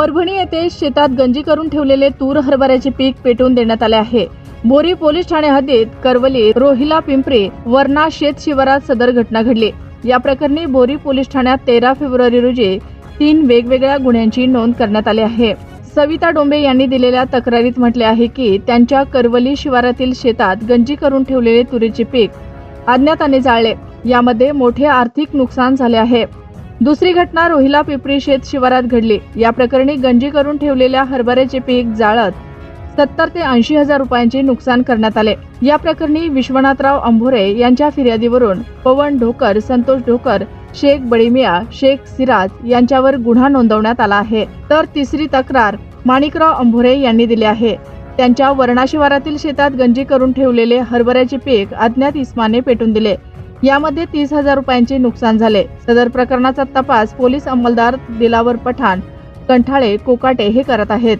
परभणी येथे शेतात गंजी करून ठेवलेले तूर हरभऱ्याचे पीक पेटवून देण्यात आले आहे. बोरी पोलीस ठाणे हद्दीत करवली रोहिला पिंपरी वरणा शेत शिवारात सदर घटना घडली. या प्रकरणी बोरी पोलीस ठाण्यात तेरा फेब्रुवारी रोजी तीन वेगवेगळ्या गुन्ह्यांची नोंद करण्यात आली आहे. सविता डोंबे यांनी दिलेल्या तक्रारीत म्हटले आहे की त्यांच्या करवली शिवारातील शेतात गंजी करून ठेवलेले तुरीचे पीक अज्ञाताने जाळले. यामध्ये मोठे आर्थिक नुकसान झाले आहे. दुसरी घटना रोहिला पिपरी शेत शिवारात घडली. या प्रकरणी गंजी करून ठेवलेल्या हरभऱ्याचे पीक जाळत सत्तर ते ऐंशी हजार रुपयांचे नुकसान करण्यात आले. या प्रकरणी विश्वनाथराव अंभोरे यांच्या फिर्यादीवरून पवन ढोकर संतोष ढोकर शेख बळीमिया शेख सिराज यांच्यावर गुन्हा नोंदवण्यात आला आहे. तर तिसरी तक्रार माणिकराव अंभोरे यांनी दिली आहे. त्यांच्या वर्णा शिवारातील शेतात गंजी करून ठेवलेले हरभऱ्याचे पीक अज्ञात इस्माने पेटून दिले. यामध्ये तीस हजार रुपयांचे नुकसान झाले. सदर प्रकरणाचा तपास पोलीस अंमलदार दिलावर पठाण कंठाळे कोकाटे हे करत आहेत.